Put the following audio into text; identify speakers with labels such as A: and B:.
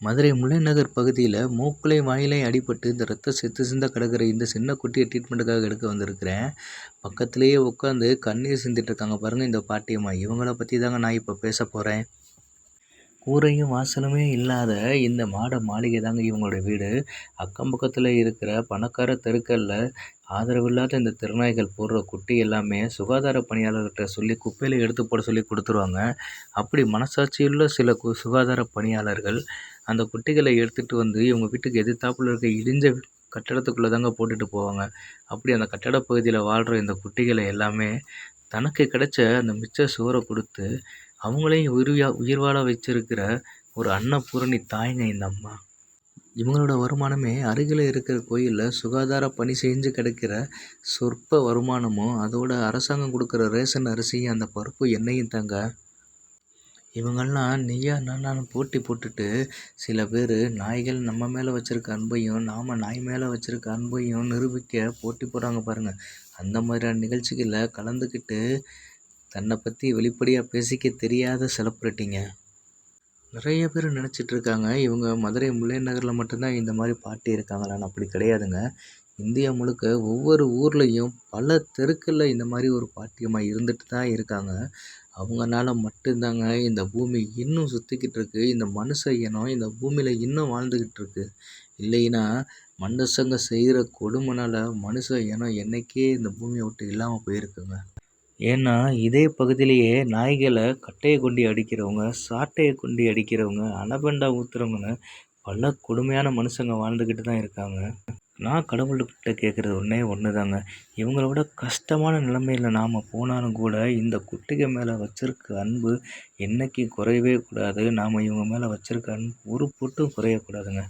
A: மதுரை முல்லைநகர் பகுதியில் மூக்குலை வாயிலை அடிபட்டு இந்த ரத்தம் செத்து சிந்த கிடக்கிற இந்த சின்ன குட்டியை ட்ரீட்மெண்ட்டுக்காக எடுக்க வந்திருக்கிறேன். பக்கத்துலேயே உட்காந்து கண்ணீர் சிந்திட்டு இருக்காங்க பாருங்கள் இந்த பாட்டியம்மா இவங்கள பற்றி தாங்க நான் இப்போ பேச போகிறேன் கூரையும் வாசலுமே இல்லாத இந்த மாட மாளிகை தாங்க இவங்களோட வீடு. அக்கம் பக்கத்தில் இருக்கிற பணக்கார தெருக்களில் ஆதரவில்லாத இந்த திருநாய்கள் போடுற குட்டி எல்லாமே சுகாதார பணியாளர்கிட்ட சொல்லி குப்பையில் எடுத்து போட சொல்லி கொடுத்துருவாங்க. அப்படி மனசாட்சியுள்ள சில கு சுகாதார பணியாளர்கள் அந்த குட்டிகளை எடுத்துகிட்டு வந்து இவங்க வீட்டுக்கு எதிர்த்தாப்புல இருக்க இடிஞ்ச கட்டடத்துக்குள்ளே தாங்க போட்டுட்டு போவாங்க. அப்படி அந்த கட்டட பகுதியில் வாழ்கிற இந்த குட்டிகளை எல்லாமே தனக்கு கிடைச்ச அந்த மிச்ச சுவரை கொடுத்து அவங்களையும் உயிர் உயிர் வாழ வச்சிருக்கிற ஒரு அன்னபூரணி தாய்ங்க இந்த அம்மா. இவங்களோட வருமானமே அருகில் இருக்கிற கோயிலில் சுகாதார பணி செஞ்சு கிடைக்கிற சொற்ப வருமானமும் அதோட அரசாங்கம் கொடுக்குற ரேஷன் அரிசியும் அந்த பருப்பு எண்ணெயும் தாங்க. இவங்கள்லாம் நீயா நானான்னு போட்டி போட்டுட்டு சில பேர் நாய்கள் நம்ம மேலே வச்சுருக்க அன்பையும் நாம் நாய் மேலே வச்சுருக்க அன்பையும் நிரூபிக்க போட்டி போடுறாங்க பாருங்கள் அந்த மாதிரியான நிகழ்ச்சிகளில் கலந்துக்கிட்டு தன்னை பற்றி வெளிப்படையாக பேசிக்க தெரியாத செலிப்ரிட்டிங்க நிறைய பேர் நினச்சிட்டு இருக்காங்க இவங்க மதுரை முல்லை நகரில் மட்டும்தான் இந்த மாதிரி பாட்டி இருக்காங்களான்னு. அப்படி கிடையாதுங்க. இந்தியா முழுக்க ஒவ்வொரு ஊர்லேயும் பல தெருக்களில் இந்த மாதிரி ஒரு பாட்டியம்மா இருந்துட்டு தான் இருக்காங்க. அவங்கனால மட்டும்தாங்க இந்த பூமி இன்னும் சுற்றிக்கிட்டு இருக்கு இந்த மனுஷ இனம் இந்த பூமியில் இன்னும் வாழ்ந்துக்கிட்டு இருக்கு இல்லைன்னா மனுஷங்க செய்கிற கொடுமைனால மனுஷ இனம் என்னைக்கே இந்த பூமியை விட்டு இல்லாமல் போயிருக்குங்க. ஏன்னா இதே பகுதியிலேயே நாய்களை கட்டையை கொண்டு அடிக்கிறவங்க சாட்டையை கொண்டு அடிக்கிறவங்க அனபெண்டா ஊத்துறவங்கன்னு பல கொடுமையான மனுஷங்க வாழ்ந்துக்கிட்டு தான் இருக்காங்க. நான் கடவுள்கிட்ட கேட்குறது ஒன்றே ஒன்று தாங்க இவங்களோட கஷ்டமான நிலைமையில் நாம் போனாலும் கூட இந்த குட்டிகள் மேலே வச்சிருக்க அன்பு என்றைக்கும் குறையவே கூடாது. நாம் இவங்க மேலே வச்சிருக்க அன்பு ஒரு பொட்டும் குறையக்கூடாதுங்க.